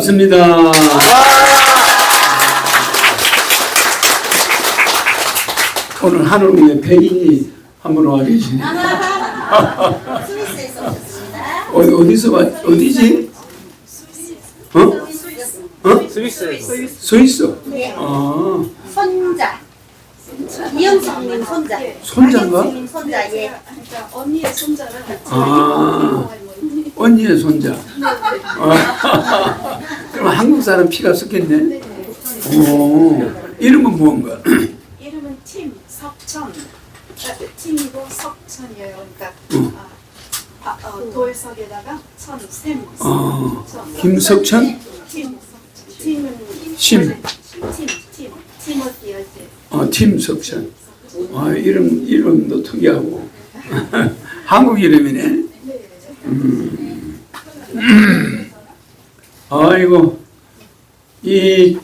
반갑습니다. 오늘 하늘의 백인이 한 분 와 계시네. 스위스에서 오셨습니다. 어디, 어디서 왔, 어디지? 어? 스위스. 어? 스위스 스위스. 네. 아, 손자. 이영숙님 손자. 손자인가? 박영숙님 손자. 예. 언니의 손자를 같이 아, 언니의 손자. 아, 그럼 한국 사람 피가 섞였네? 오, 이름은 뭔가? 이름은 팀 석천 아, 팀이고 석천이에요. 그러니까 응. 아, 아, 어, 돌석에다가 천샘 아, 김석천? 팀 팀은 심. 팀팀 티모티 할때 어, 팀석천. 아, 이름, 이름도 특이하고. 한국 이름이네. 음. 아이고, 이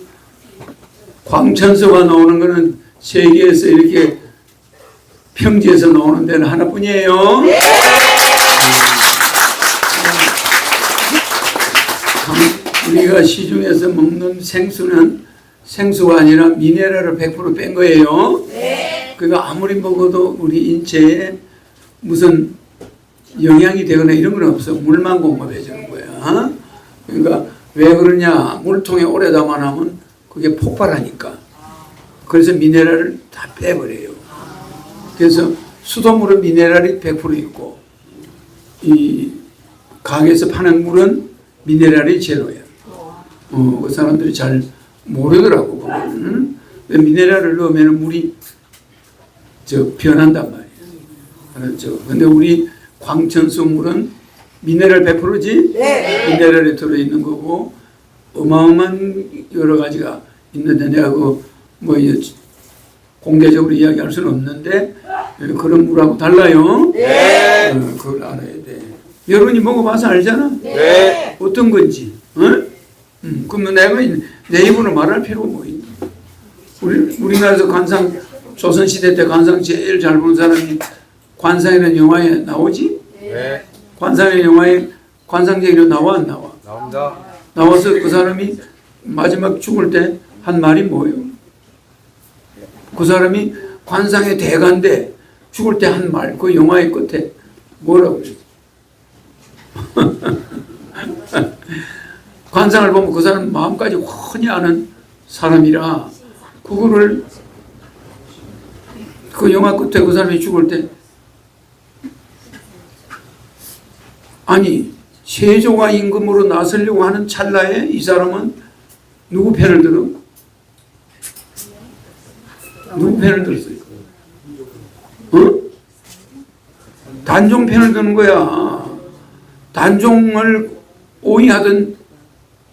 광천서가 나오는 거는 세계에서 이렇게 평지에서 나오는 데는 하나뿐이에요. 강- 우리가 시중에서 먹는 생수는 생수가 아니라 미네랄을 100%뺀 거예요. 그러니까 아무리 먹어도 우리 인체에 무슨 영향이 되거나 이런 건 없어. 물만 공급해 주는 거야. 그러니까 왜 그러냐? 물통에 오래 담아놓으면 그게 폭발하니까. 그래서 미네랄을 다 빼버려요. 그래서 수돗물은 미네랄이 100% 있고 이 가게에서 파는 물은 미네랄이 제로야. 어, 그 사람들이 잘 모르더라고. 근데 미네랄을 넣으면 물이 저 변한단 말이야. 그렇죠. 근데 우리 광천수 물은 미네랄 100%지? 네. 미네랄이 들어있는 거고 어마어마한 여러 가지가 있는데 내가 그뭐 공개적으로 이야기할 수는 없는데 그런 물하고 달라요. 네. 어, 그걸 알아야 돼. 여러분이 먹어봐서 알잖아. 네 어떤 건지. 어? 음, 그러면 내가 내 입으로 말할 필요가 뭐 있나? 우리 우리나라에서 관상 조선 시대 때 관상 제일 잘 본 사람이 관상이라는 영화에 나오지? 네 관상이라는 영화에 관상쟁이로 나와 안 나와? 나옵니다 나와서 그 사람이 마지막 죽을 때 한 말이 뭐예요? 그 사람이 관상의 대가인데 죽을 때 한 말, 그 영화의 끝에 뭐라고? 관상을 보면 그 사람 마음까지 훤히 아는 사람이라 그거를 그 영화 끝에 그 사람이 죽을 때 아니 세조가 임금으로 나서려고 하는 찰나에 이 사람은 누구 편을 들어? 누구 편을 들었어요? 어? 단종 편을 드는 거야. 단종을 오이하던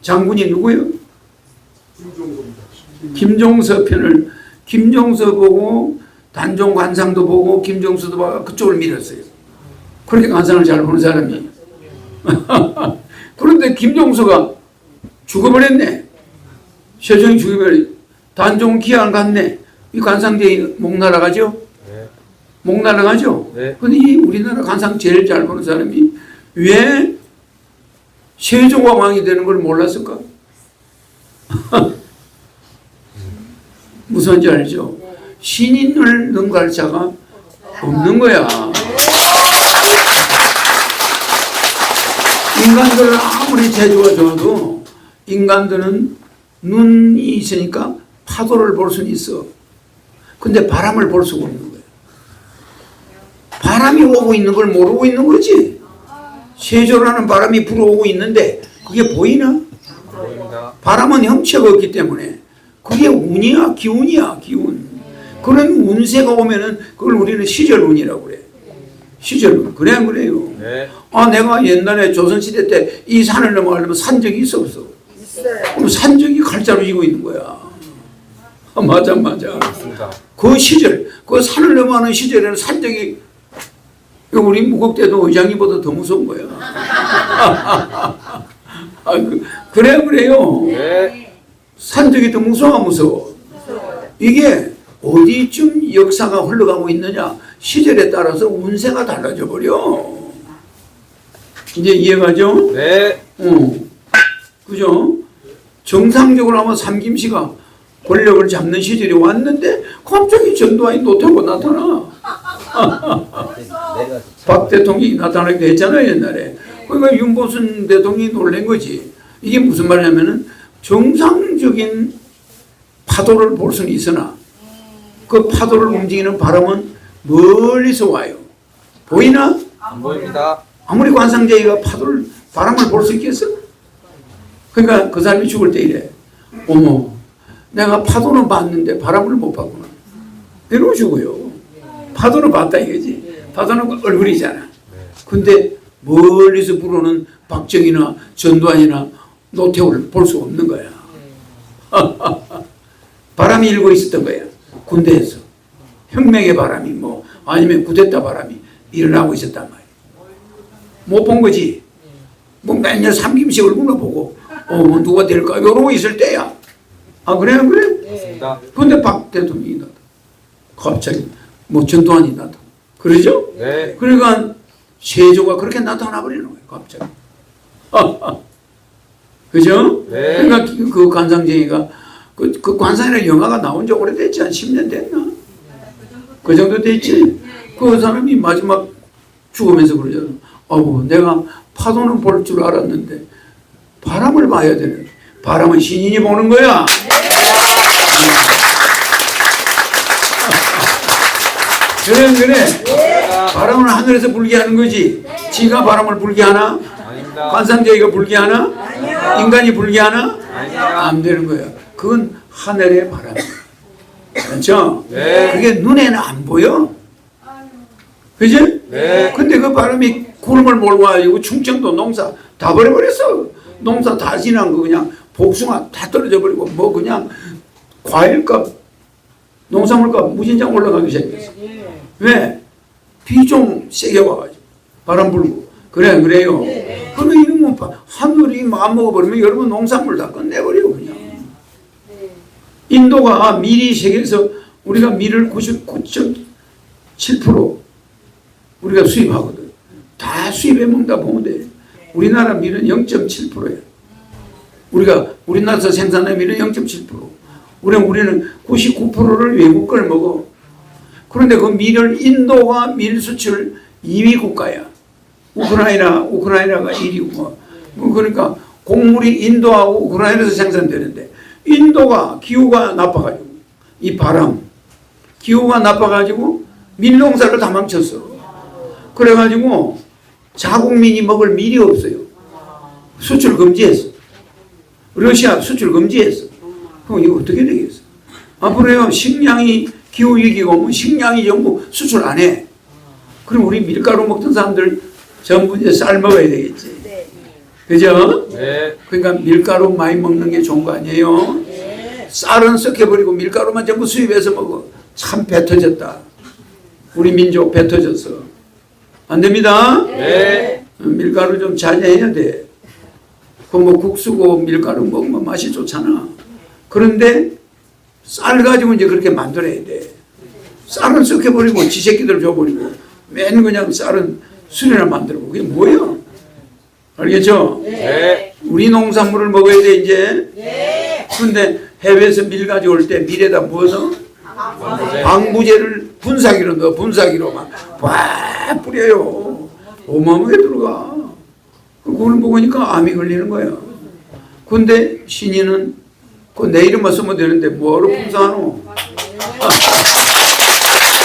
장군이 누구예요? 김종서 편을 김종서 보고 단종 관상도 보고 김종서도 그쪽을 밀었어요. 그렇게 관상을 잘 보는 사람이. 그런데 김종서가 죽어버렸네. 세종이 죽어버려. 단종은 기한 갔네. 이 관상제이 목 날아가죠? 네. 목 날아가죠? 네. 근데 이 우리나라 관상 제일 잘 보는 사람이 왜 세종과 왕이 되는 걸 몰랐을까? 무슨 지 알죠? 신인을 능가할 자가 없는 거야. 인간들은 아무리 재주가 좋아도 인간들은 눈이 있으니까 파도를 볼 수는 있어. 근데 바람을 볼 수가 없는 거야. 바람이 오고 있는 걸 모르고 있는 거지. 세조라는 바람이 불어오고 있는데 그게 보이나? 바람은 형체가 없기 때문에 그게 운이야, 기운이야, 기운. 그런 운세가 오면은 그걸 우리는 시절운이라고 그래. 시절운. 그래 안 그래요? 네 아, 내가 옛날에 조선시대 때 이 산을 넘어가려면 산 적이 있어 없어? 그럼 산 적이 칼자루 쥐고 있는 거야. 아, 맞아, 맞아. 맞습니다 그 시절, 그 산을 넘어가는 시절에는 산 적이 이거 우리 무곡대도 의장님보다 더 무서운 거야. 아, 그, 그래 그래요. 네 산적이 더 무서워 무서워. 이게 어디쯤 역사가 흘러가고 있느냐 시절에 따라서 운세가 달라져 버려. 이제 이해가죠? 네 어. 그죠? 정상적으로 하면 삼김씨가 권력을 잡는 시절이 왔는데 갑자기 전두환이 노태우가 나타나. 박 대통령이 나타나기도 했잖아요 옛날에. 그러니까 윤보순 대통령이 놀란 거지. 이게 무슨 말이냐면은 정상적인 파도를 볼 수는 있으나 그 파도를 움직이는 바람은 멀리서 와요. 보이나? 안 보입니다. 아무리 관상제이가 파도를 바람을 볼 수 있겠어? 그러니까 그 사람이 죽을 때 이래. 어머, 내가 파도는 봤는데 바람을 못 봤구나. 이러고 죽어요. 파도는 봤다 이거지. 파도는 얼굴이잖아. 근데 멀리서 불어오는 박정희나 전두환이나 노태우를 볼 수 없는 거야. 바람이 일고 있었던 거야. 군대에서. 혁명의 바람이 뭐 아니면 구데타 바람이 일어나고 있었단 말이야. 못본 거지. 뭐 맨날 삼김씨 얼굴만 보고 어, 뭐 누가 될까 이러고 있을 때야. 아 그래 안 그래? 맞습니다. 근데 박 대통령이 나타. 갑자기 뭐 전두환이 나타. 그러죠? 네. 그러니까 세조가 그렇게 나타나 버리는 거예요. 갑자기. 그죠? 네. 그러니까 그- 그 관상쟁이가 그, 그 관상이라는 영화가 나온 지 오래됐지 한 10년 됐나? 그 정도 됐지. 그 사람이 마지막 죽으면서 그러잖아. 아우 내가 파도는 볼 줄 알았는데 바람을 봐야 되는. 바람은 신인이 보는 거야. 그래 그래. 바람은 하늘에서 불게 하는 거지. 지가 바람을 불게 하나? 관상제이가 불게 하나? 인간이 불게 하나? 안 되는 거야. 그건 하늘의 바람. 그렇죠? 네. 그게 눈에는 안 보여. 그지? 네. 근데 그 바람이 구름을 몰고 와가지고 충청도 농사 다 버려버렸어. 농사 다 지난 거 그냥 복숭아 다 떨어져 버리고 뭐 그냥 과일값, 농산물값 무진장 올라가기 시작했어. 왜? 비 좀 세게 와가지고 바람 불고 그래 그래요. 그러면 이러면 바- 하늘이 마음 먹어버리면 여러분 농산물 다 끝내버려. 인도가 밀이 세계에서 우리가 밀을 99.7% 우리가 수입하거든. 다 수입해 먹다 보면 돼. 우리나라 밀은 0.7%야. 우리가 우리나라에서 생산하는 밀은 0.7%. 우리는 우리는 99%를 외국 걸 먹어. 그런데 그 밀을 인도가 밀 수출 2위 국가야. 우크라이나 우크라이나가 1위고 뭐. 뭐 그러니까 곡물이 인도하고 우크라이나에서 생산되는데 인도가 기후가 나빠가지고 이 바람 기후가 나빠가지고 밀농사를 다 망쳤어. 그래가지고 자국민이 먹을 밀이 없어요. 수출 금지했어. 러시아 수출 금지했어. 그럼 이거 어떻게 되겠어? 앞으로요 식량이 기후 위기가 오면 식량이 전부 수출 안 해. 그럼 우리 밀가루 먹던 사람들 전부 이제 쌀 먹어야 되겠지. 그죠? 네. 그러니까 밀가루 많이 먹는 게 좋은 거 아니에요? 쌀은 썩혀버리고 밀가루만 전부 수입해서 먹어. 참배 터졌다. 우리 민족 배 터졌어. 안 됩니다. 네. 어, 밀가루 좀 자제해야 돼. 그뭐 국수고 밀가루 먹으면 맛이 좋잖아. 그런데 쌀 가지고 이제 그렇게 만들어야 돼. 쌀은 썩혀버리고 지새끼들 줘버리고 맨 그냥 쌀은 술이나 만들고 그게 뭐야? 알겠죠? 네. 우리 농산물을 먹어야 돼 이제. 그런데 해외에서 밀 가져올 때 밀에다 부어서 방부제를 분사기로 넣어 분사기로 막와 뿌려요. 어마어마하게 들어가. 그걸 먹으니까 암이 걸리는 거야. 근데 신인은 그 내 이름만 쓰면 되는데 뭐하러 분사하노?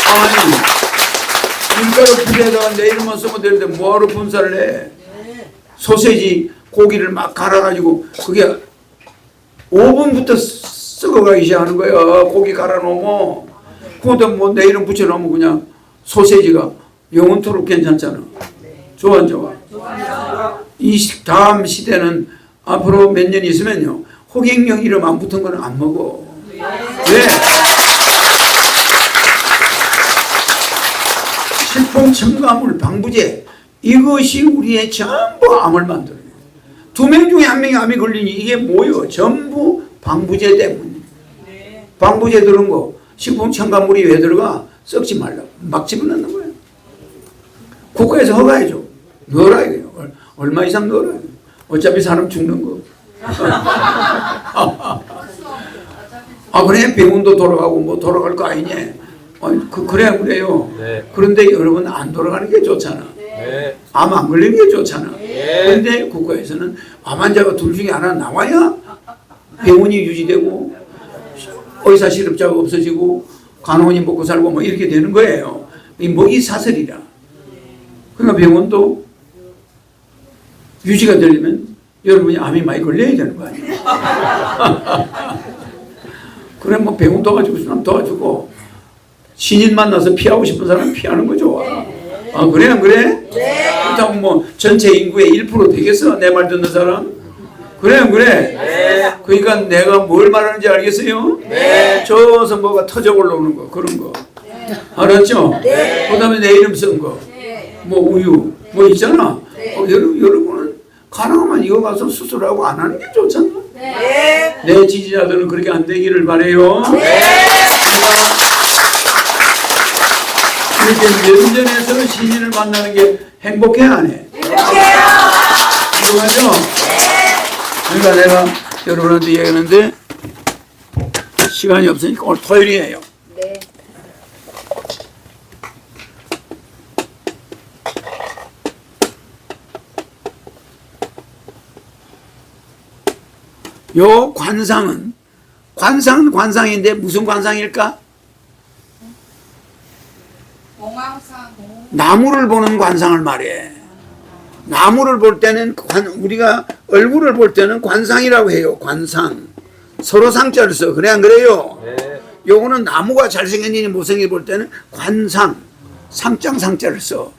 아니 밀가루 부대에다가 내 이름만 쓰면 되는데 뭐하러 분사를 해? 소세지 고기를 막 갈아가지고 그게 5분부터 썩어가기 시작하는 거야. 고기 갈아놓으면. 그것도 뭐내 이름 붙여놓으면 그냥 소세지가 영원토록 괜찮잖아. 좋아, 안 좋아? 이 시- 다음 시대는 앞으로 몇 년 있으면요. 호갱령 이름 안 붙은 거는 안 먹어. 왜? 실품 첨가물 방부제 이것이 우리의 전부 암을 만들어요. 두 명 중에 한 명이 암이 걸리니 이게 뭐요? 전부 방부제 때문에. 방부제 들은 거 식품 첨가물이 왜 들어가? 썩지 말라고 막 집어넣는 거예요. 국가에서 허가해줘. 넣어라 이거요. 얼- 얼마 이상 넣어라. 어차피 사람 죽는 거. 아 그래 병원도 돌아가고 뭐 돌아갈 거 아니냐? 아니 그 그래야 그래요. 네. 그런데 여러분 안 돌아가는 게 좋잖아. 네. 암안 걸리는 게 좋잖아. 네. 그런데 국가에서는 암 환자가 둘 중에 하나 나와야 병원이 유지되고 의사 실업자가 없어지고 간호원이 먹고 살고 뭐 이렇게 되는 거예요. 이 먹이 사슬이라. 그러니까 병원도 유지가 되려면 여러분이 암이 많이 걸려야 되는 거 아니에요. 그래 뭐 병원 도와주고 싶으면 도와주고 신인 만나서 피하고 싶은 사람은 피하는 거죠. 아 그래 안 그래? 그렇다고 뭐 전체 인구의 1% 되겠어? 내 말 듣는 사람? 그래 안 그래? 그러니까 내가 뭘 말하는지 알겠어요? 저서 뭐가 터져 올라오는 거 그런 거 알았죠? 그다음에 내 이름 쓴 거, 뭐 우유 뭐 있잖아. 어, 여러분 여러분은 가능하면 이거 가서 수술하고 안 하는 게 좋잖아. 내 지지자들은 그렇게 안 되기를 바래요. 이렇게 면전에서 신인을 만나는 게 행복해 안 해? 행복하죠? 그러니까 내가 여러분한테 얘기하는데 시간이 없으니까 오늘 토요일이에요. 요 관상은 관상은 관상인데 무슨 관상일까? 나무를 보는 관상을 말해. 나무를 볼 때는 관, 우리가 얼굴을 볼 때는 관상이라고 해요. 관상. 서로 상자를 써. 그래 안 그래요? 네. 요거는 나무가 잘생겼니 못생겨 볼 때는 관상. 상장 상자를 써.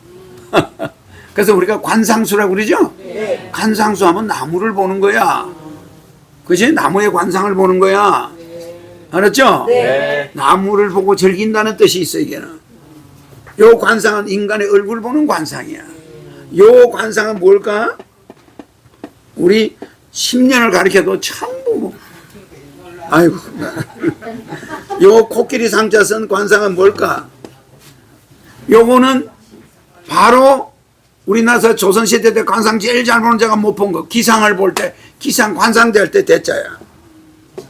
그래서 우리가 관상수라고 그러죠? 관상수 하면 나무를 보는 거야. 그지? 나무의 관상을 보는 거야. 알았죠? 네. 나무를 보고 즐긴다는 뜻이 있어 이게는. 요 관상은 인간의 얼굴 보는 관상이야. 요 관상은 뭘까? 우리 10년을 가르쳐도 전부 뭐. 아이고. 요 코끼리 상자 쓴 관상은 뭘까? 요거는 바로 우리나라 조선시대 때 관상 제일 잘 보는 자가 못 본 거. 기상을 볼 때, 기상 관상대 할 때 대자야.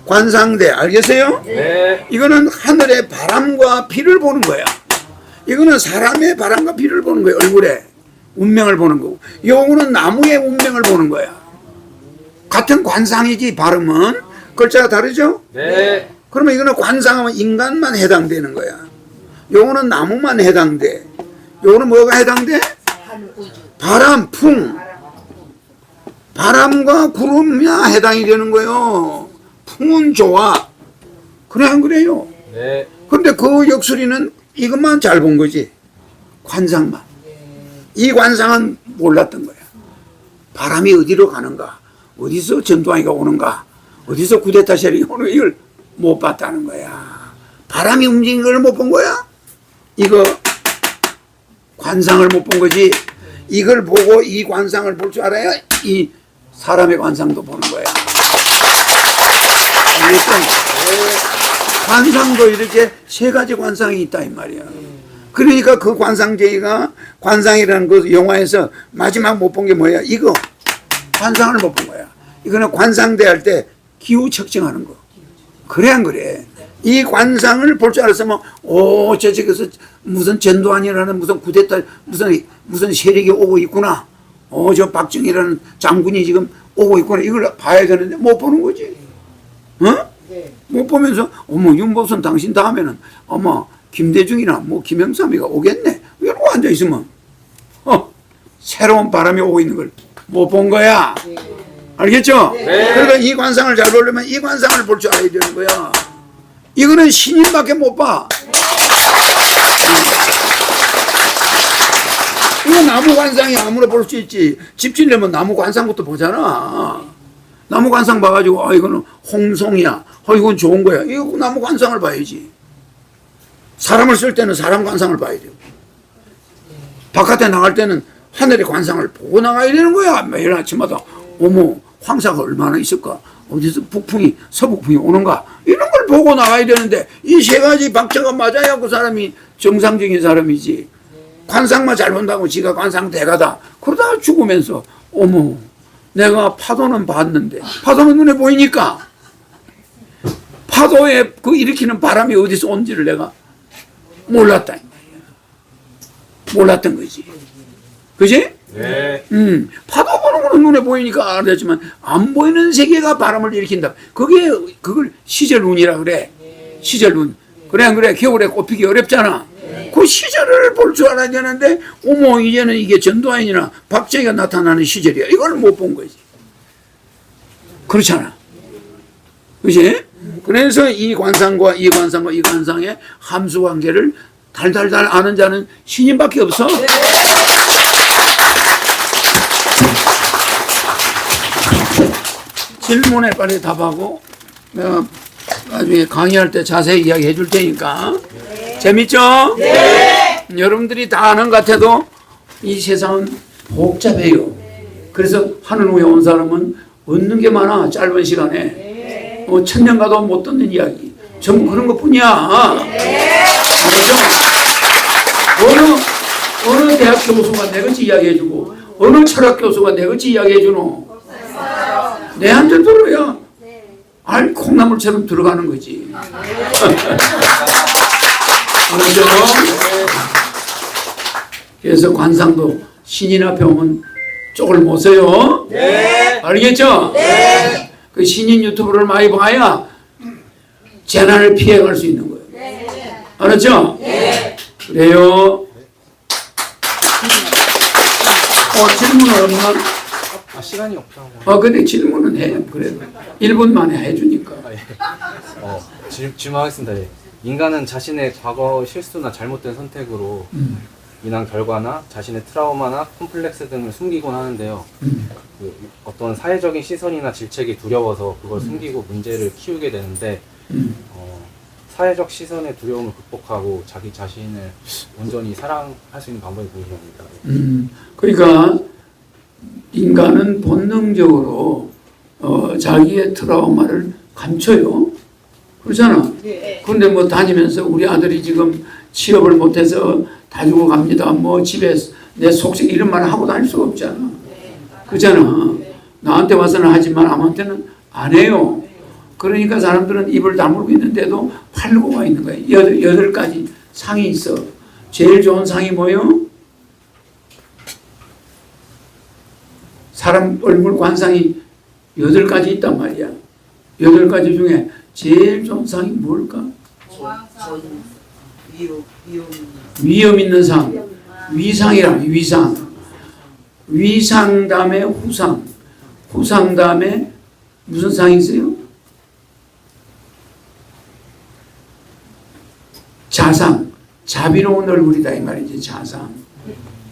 관상대, 알겠어요? 네. 이거는 하늘의 바람과 비를 보는 거야. 이거는 사람의 바람과 비를 보는 거야. 얼굴에 운명을 보는 거고. 요거는 나무의 운명을 보는 거야. 같은 관상이지 발음은 글자가 다르죠? 네. 그러면 이거는 관상하면 인간만 해당되는 거야. 요거는 나무만 해당돼. 요거는 뭐가 해당돼? 바람, 풍. 바람과 구름이야 해당이 되는 거예요. 풍은 좋아. 그래 안 그래요? 네. 근데 그 역술이는 이것만 잘 본 거지. 관상만. 이 관상은 몰랐던 거야. 바람이 어디로 가는가? 어디서 전두환이가 오는가? 어디서 구데타 세력이 오는가? 이걸 못 봤다는 거야. 바람이 움직이는 걸 못 본 거야? 이거 관상을 못 본 거지. 이걸 보고 이 관상을 볼 줄 알아야 이 사람의 관상도 보는 거야. 알겠죠? 관상도 이렇게 세 가지 관상이 있다 이 말이야. 그러니까 그 관상제의가 관상이라는 그 영화에서 마지막 못 본 게 뭐야? 이거 관상을 못 본 거야. 이거는 관상대 할 때 기후 측정하는 거. 그래 안 그래? 이 관상을 볼 줄 알았으면 오 저쪽에서 무슨 전두환이라는 무슨 구데타 무슨 무슨 세력이 오고 있구나. 어저 박정희라는 장군이 지금 오고 있구나. 이걸 봐야 되는데 못 보는 거지. 어? 못 보면서 어머 윤보선 당신 다음에는 어머 김대중이나 뭐 김영삼이가 오겠네. 이러고 앉아 있으면 어 새로운 바람이 오고 있는 걸 못 본 거야. 알겠죠? 그러니까 이 관상을 잘 보려면 이 관상을 볼 줄 알아야 되는 거야. 이거는 신인밖에 못봐. 이거 나무 관상이 아무나 볼 수 있지. 집 지려면 나무 관상부터 보잖아 나무 관상 봐가지고 아 이거는 홍송이야. 아 이건 좋은 거야. 이거 나무 관상을 봐야지. 사람을 쓸 때는 사람 관상을 봐야 돼요. 바깥에 나갈 때는 하늘의 관상을 보고 나가야 되는 거야. 매일 아침마다 어머 황사가 얼마나 있을까? 어디서 북풍이 서북풍이 오는가? 이런 걸 보고 나가야 되는데 이 세 가지 박자가 맞아야 그 사람이 정상적인 사람이지. 관상만 잘 본다고 지가 관상 대가다. 그러다가 죽으면서 어머 내가 파도는 봤는데 파도는 눈에 보이니까 파도에 그 일으키는 바람이 어디서 온지를 내가 몰랐다. 몰랐던 거지. 그지? 네. 음, 파도 보는 거는 눈에 보이니까 알았지만 안 보이는 세계가 바람을 일으킨다. 그게 그걸 시절운이라 그래. 시절운. 그래 안 그래? 겨울에 꽃피기 어렵잖아. 그 시절을 볼 줄 알아야 되는데 어머 이제는 이게 전두환이나 박정희가 나타나는 시절이야. 이걸 못 본 거지. 그렇잖아. 그지? 그래서 이 관상과 이 관상과 이 관상의 함수 관계를 달달달 아는 자는 신인밖에 없어. 질문에 빨리 답하고 내가 나중에 강의할 때 자세히 이야기해 줄 테니까 재밌죠? 네. 여러분들이 다 아는 것 같아도 이 세상은 복잡해요. 그래서 하늘 위에 온 사람은 얻는 게 많아 짧은 시간에 어, 천년 가도 못 듣는 이야기 전부 그런 것 뿐이야. 알았죠? 어느 어느 대학 교수가 내같이 이야기해 주고 어느 철학 교수가 내같이 이야기해 주노? 내 한테 들어야 알 콩나물처럼 들어가는 거지. 알았죠? 그래서 관상도 신인 앞에 오면 쪽을 못 써요. 네. 알겠죠? 그 신인 유튜브를 많이 봐야 재난을 피해갈 수 있는 거예요. 알았죠? 그래요. 어, 질문은 없나? 아, 시간이 없다고. 어, 근데 질문은 해. 그래도 1분 만에 해주니까. 아, 예. 어, 질, 질문하겠습니다. 예. 인간은 자신의 과거 실수나 잘못된 선택으로 음. 인한 결과나 자신의 트라우마나 콤플렉스 등을 숨기곤 하는데요. 음. 그 어떤 사회적인 시선이나 질책이 두려워서 그걸 숨기고 문제를 키우게 되는데 음. 어, 사회적 시선의 두려움을 극복하고 자기 자신을 온전히 사랑할 수 있는 방법이 궁금합니다. 음, 그러니까 인간은 본능적으로 어, 자기의 트라우마를 감춰요. 그렇잖아. 그런데 뭐 다니면서 우리 아들이 지금 취업을 못해서 다 죽어갑니다. 뭐 집에 내 속색 이런 말 하고 다닐 수가 없잖아. 그렇잖아. 나한테 와서는 하지만 남한테는 안 해요. 그러니까 사람들은 입을 다물고 있는데도 팔고가 있는 거예요. 여덟, 여덟 가지 상이 있어. 제일 좋은 상이 뭐요? 사람 얼굴 관상이 여덟 가지 있단 말이야. 여덟 가지 중에 제일 좋은 상이 뭘까? 위험 있는 상. 위상이라 위상. 위상 다음에 후상. 후상 다음에 무슨 상이 있어요? 자상. 자비로운 얼굴이다 이 말이지 자상.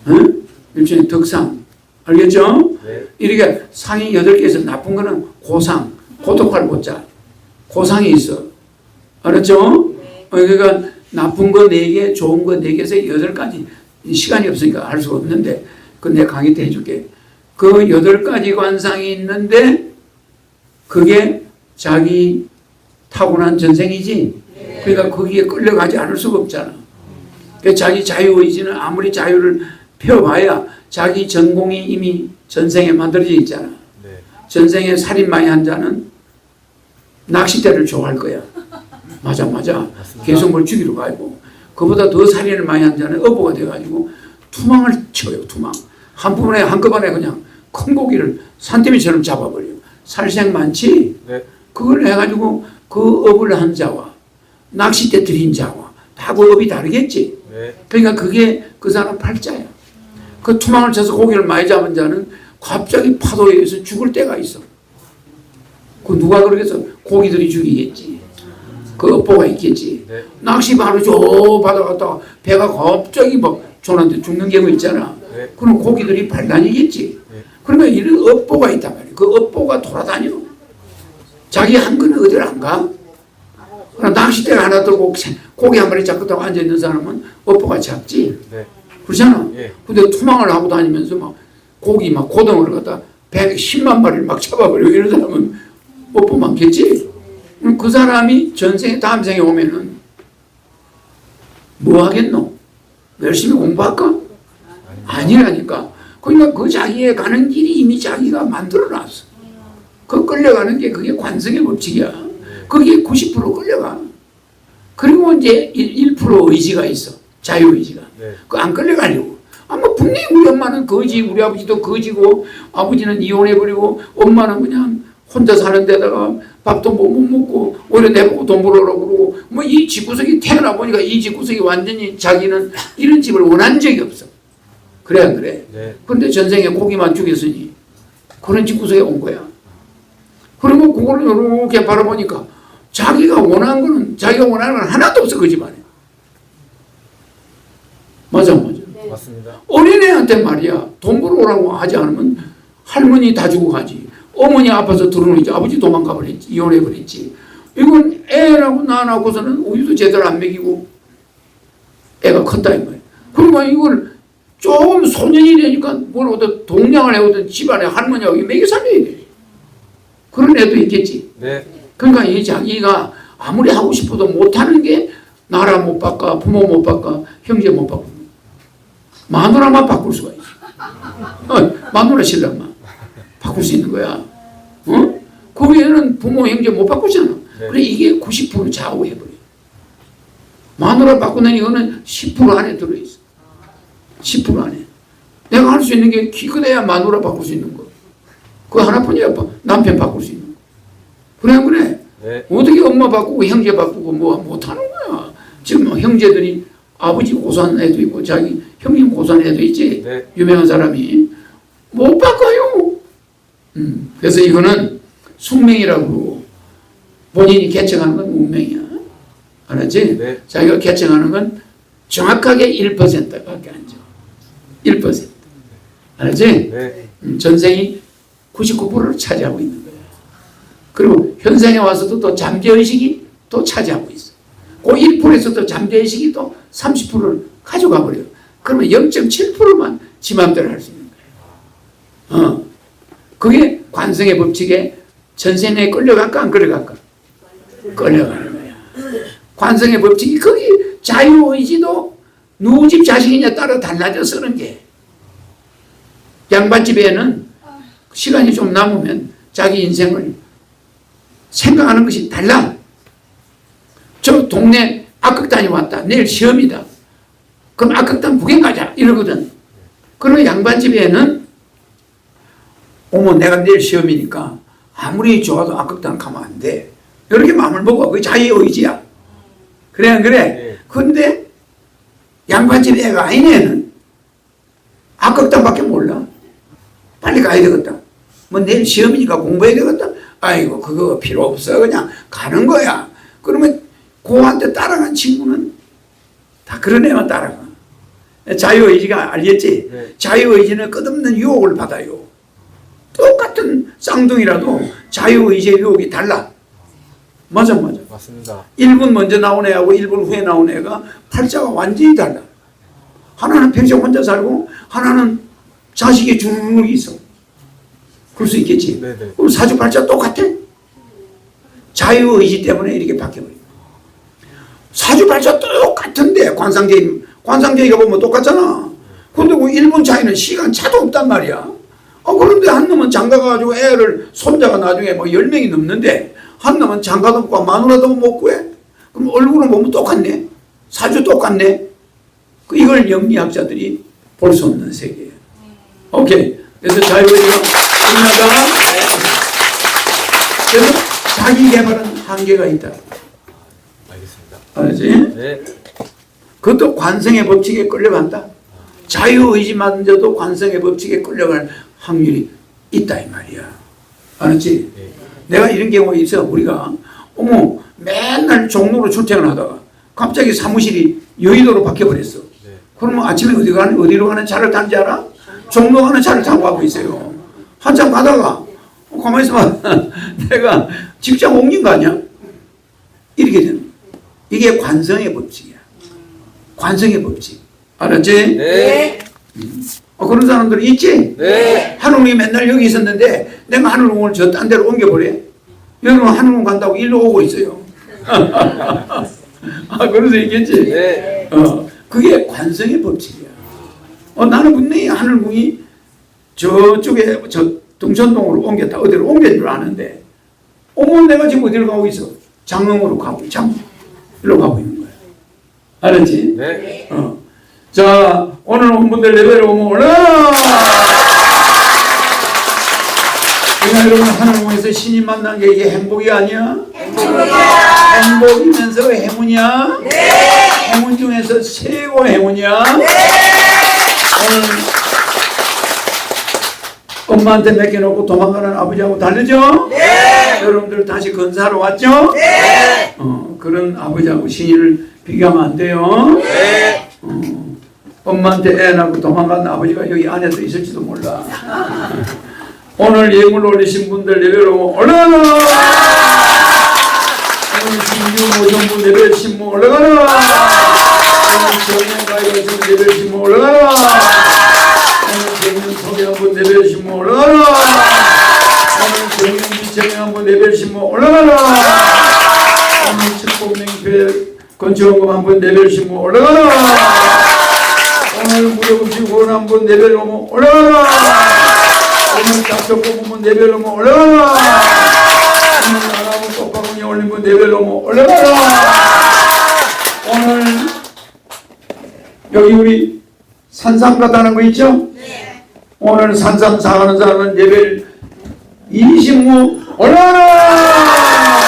응? 일종의 덕상. 알겠죠? 네. 이렇게 상이 여덟 개에서 나쁜 거는 고상, 고독할 고자, 고상이 있어. 알았죠? 어, 그러니까 나쁜 거네 개, 좋은 거네 개에서 여덟 가지. 시간이 없으니까 할 수가 없는데, 그 내 강의 때 해줄게. 그 여덟 가지 관상이 있는데, 그게 자기 타고난 전생이지. 그러니까 거기에 끌려가지 않을 수가 없잖아. 그 자기 자유의지는 아무리 자유를 펴봐야 자기 전공이 이미 전생에 만들어져 있잖아. 네. 전생에 살인 많이 한 자는 낚싯대를 좋아할 거야. 맞아, 맞아. 계속 뭘 죽이러 가고. 그보다 더 살인을 많이 한 자는 어부가 돼가지고 투망을 쳐요, 투망. 한꺼번에, 한꺼번에 그냥 큰 고기를 산더미처럼 잡아버려요. 살생 많지? 네. 그걸 해가지고 그 업을 한 자와 낚싯대 들인 자와 다 그 업이 다르겠지. 네. 그러니까 그게 그 사람 팔자야. 그 투망을 쳐서 고기를 많이 잡은 자는 갑자기 파도에 의해서 죽을 때가 있어. 그 누가 그러겠어? 고기들이 죽이겠지. 그 업보가 있겠지. 네. 낚시 바로 저 바다 갔다가 배가 갑자기 막 조난데 죽는 경우 있잖아. 네. 그럼 고기들이 발단이겠지. 네. 그러면 이런 업보가 있단 말이야. 그 업보가 돌아다녀. 자기 한 근은 어디를 안 가? 낚싯대를 하나 들고 고기 한 마리 잡고 딱 앉아있는 사람은 업보가 작지. 네. 그렇잖아. 예. 근데 투망을 하고 다니면서 막 고기 막 고등어를 갖다 110만 마리를 막 잡아버리고 이런 사람은 업보 많겠지. 그 사람이 전생에 다음 생에 오면은 뭐 하겠노? 열심히 공부할까? 아니라니까. 그러니까 그 자기의 가는 길이 이미 자기가 만들어 놨어. 그 끌려가는 게 그게 관성의 법칙이야. 거기에 90% 끌려가. 그리고 이제 1% 의지가 있어. 자유의지가. 네. 그안 끌려가려고. 아마 분명히 우리 엄마는 거지, 우리 아버지도 거지고, 아버지는 이혼해버리고, 엄마는 그냥 혼자 사는 데다가 밥도 못 먹고, 오히려 내보고 돈 벌어라고 그러고, 뭐 이 집구석이 태어나 보니까 이 집구석이 완전히 자기는 이런 집을 원한 적이 없어. 그래, 안 그래? 네. 근데 전생에 고기만 죽였으니, 그런 집구석에 온 거야. 그리고 그걸 이렇게 바라보니까, 자기가 원하는 거는, 자기가 원하는 건 하나도 없어, 그 집안에. 맞아, 맞아. 맞습니다. 어린애한테 말이야 돈 벌어오라고 하지 않으면 할머니 다 주고 가지. 어머니 아파서 들어오지 아버지 도망가 버렸지 이혼해 버렸지. 이건 애라고 낳아놓고서는 우유도 제대로 안 먹이고 애가 컸다 이 말이야. 그러니까 이걸 조금 소년이 되니까 뭘 어떤 동냥을 해오든 집안에 할머니하고 먹여 살려야 돼 그런 애도 있겠지. 네. 그러니까 이 자기가 아무리 하고 싶어도 못하는 게 나라 못 바꿔 부모 못 바꿔 형제 못 바꿔 마누라만 바꿀 수가 있어 어, 마누라 신랑만 바꿀 수 있는 거야. 어? 그 외에는 부모 형제 못 바꾸잖아. 네. 그래 이게 90% 좌우해버려. 마누라 바꾸는 이거는 10% 안에 들어있어. 10% 안에. 내가 할 수 있는 게 기껏해야 마누라 바꿀 수 있는 거. 그거 하나뿐이야 남편 바꿀 수 있는 거. 그래 안 그래? 네. 어떻게 엄마 바꾸고 형제 바꾸고 뭐 못하는 거야. 지금 뭐 형제들이 아버지 고소한 애도 있고 자기 형님 애도 있지. 네. 유명한 사람이 못 바꿔요. 음, 그래서 이거는 숙명이라고 본인이 개척하는 건 운명이야. 알았지? 네. 자기가 개척하는 건 정확하게 1%밖에 안 줘. 1%. 알았지? 네. 음, 전생이 99%를 차지하고 있는 거예요. 그리고 현생에 와서도 또 잠재의식이 또 차지하고 있어. 그 1%에서도 잠재의식이 또 30%를 가져가 버려요. 그러면 0.7%만 지 맘대로 할 수 있는 거예요. 어. 그게 관성의 법칙에 전생에 끌려갈까 안 끌려갈까? 끌려가는 거야. 관성의 법칙이 거기 자유의지도 누구 집 자식이냐 따라 달라져 쓰는 게 양반집에는 시간이 좀 남으면 자기 인생을 생각하는 것이 달라. 저 동네 악극단이 왔다. 내일 시험이다. 그럼 악극단 구경 가자. 이러거든. 그러면 양반 집에는 어머 내가 내일 시험이니까 아무리 좋아도 악극단 가면 안 돼. 이렇게 마음을 먹어. 그게 자유의지야. 그래 안 그래? 네. 근데 양반 집 애가 아닌 애는 악극단밖에 몰라. 빨리 가야 되겠다. 뭐 내일 시험이니까 공부해야 되겠다. 아이고 그거 필요 없어 그냥 가는 거야. 그러면 고한테 따라간 친구는 다 그런 애만 따라가. 자유의지가 알겠지? 네. 자유의지는 끝없는 유혹을 받아요. 똑같은 쌍둥이라도 자유의지의 유혹이 달라. 맞아 맞아. 맞습니다. 1분 먼저 나온 애하고 1분 후에 나온 애가 팔자가 완전히 달라. 하나는 평생 혼자 살고 하나는 자식이 주르륵 있어. 그럴 수 있겠지. 네네. 그럼 사주팔자 똑같아? 자유의지 때문에 이렇게 바뀌어버려. 사주팔자 똑같은데 관상제이 관상제이가 보면 똑같잖아. 근데 그 1분 차이는 시간 차도 없단 말이야. 아, 그런데 한 놈은 장가 가지고 애를 손자가 나중에 뭐 10명이 넘는데 한 놈은 장가도 못 가, 마누라도 못 구해. 그럼 얼굴은 보면 똑같네. 사주 똑같네. 그 이걸 영리학자들이 볼 수 없는 세계예요. 오케이. 그래서 자유의지가 끝나다. 그래서 자기 개발은 한계가 있다. 알겠습니다. 알지? 네. 그것도 관성의 법칙에 끌려간다. 자유의지만져도 관성의 법칙에 끌려갈 확률이 있다 이 말이야. 알았지? 네. 내가 이런 경우가 있어. 우리가 어머 맨날 종로로 출퇴근하다가 갑자기 사무실이 여의도로 바뀌어버렸어. 네. 그러면 아침에 어디 가는 어디로 가는 차를 타는지 알아? 종로 가는 차를 타고 가고 있어요. 한참 가다가 어, 가만히 있어봐. 내가 직장 옮긴 거 아니야? 이렇게 되는 거야. 이게 관성의 법칙이야. 관성의 법칙. 알았지? 네. 어, 그런 사람들이 있지? 네. 한웅이 맨날 여기 있었는데 내가 한웅을 저 딴 데로 옮겨버려. 여기는 한웅 간다고 일로 오고 있어요. 아, 그래서 있겠지? 네. 어, 그게 관성의 법칙이야. 어, 나는 분명히 하늘궁이 저쪽에 저 동천동으로 옮겼다. 어디로 옮긴 줄 아는데 어머 내가 지금 어디로 가고 있어? 장흥으로 가고 장 일로 가고 있는 거예요. 알았지? 네. 어. 자 오늘 온 분들 레벨 오면 올라. 그러니까 여러분 하늘공에서 신이 만난 게 이게 행복이 아니야? 행복이면서 행운이야? 행운 중에서 최고 행운이야? 오늘 엄마한테 맡겨놓고 도망가는 아버지하고 다르죠? 여러분들 다시 건사하러 왔죠? 어, 그런 아버지하고 신인을 비교하면 안 돼요. 어, 엄마한테 애 낳고 도망간 아버지가 여기 안에도 있을지도 몰라. 오늘 예물 올리신 분들 레벨로 올라가라! 오늘 신규 모정부 레벨 신무 올라가라! 오늘 정년 가입하신 레벨 신무 올라가라! 오늘 정년 소개한 분 레벨 신무 올라가라! 오늘 정년 비청한 분 레벨 신무 올라가라! 오늘 축복맹표에 건축원금 한분 레벨 신무 올라가라! 오늘 무료급식 후원 한분 레벨 오면 올라가라! 오늘 답변 뽑으면 네벨 오면 올라가라! 오늘 나가면 똑바구니 올리면 네벨 오면 올라가라! 오늘 여기 우리 산삼 갔다는 거 있죠? 오늘 산삼 사가는 사람은 레벨 25 올라가라!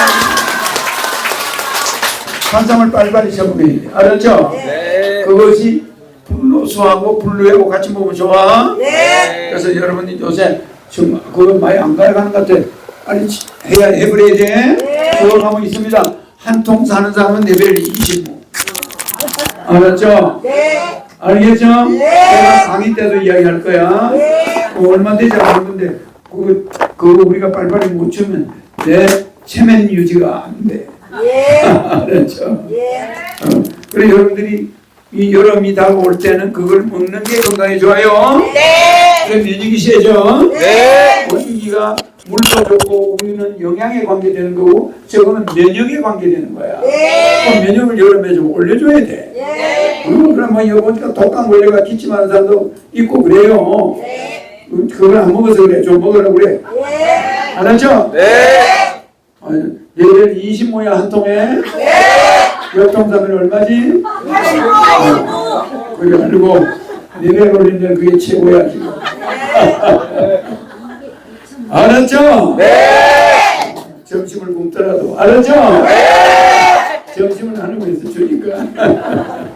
산삼을 빨리빨리 돼. 알았죠? 네. 그것이 불로수하고 불로하고 같이 먹으면 좋아. 네. 그래서 여러분이 요새 좀 그거 많이 안 가져가는 것 같아. 아니 치- 해야 해버려야 돼. 그거 가면 있습니다. 한 통 사는 사람은 레벨 25. 알았죠? 네. 알겠죠? 내가 강의 때도 이야기할 거야. 그거 얼마 되지 않았는데 그거 그거 우리가 빨리빨리 못 주면 내 체면 유지가 안 돼. 알았죠? 어, 그래 여러분들이 이 여름이 다가올 때는 그걸 먹는 게 건강에 좋아요. 네. 그래 면역이 세죠. 네. 원기가 물도 좋고 우리는 영양에 관계되는 거고 저거는 면역에 관계되는 거야. 그럼 면역을 여름에 좀 올려줘야 돼. 음, 그럼 뭐 여보니까 독감 걸려가 기침하는 사람도 있고 그래요. 음, 그걸 안 먹어서 그래. 좀 먹으라고 그래. 알았죠? 네. 얘를 20 모야 한 통에? 몇 통 사면 얼마지? 어, 그게 아니고 내가 걸리면 그게 최고야 지금. 알았죠? 네. 점심을 굶더라도 알았죠? 네. 점심은 하는 거에서 주니까.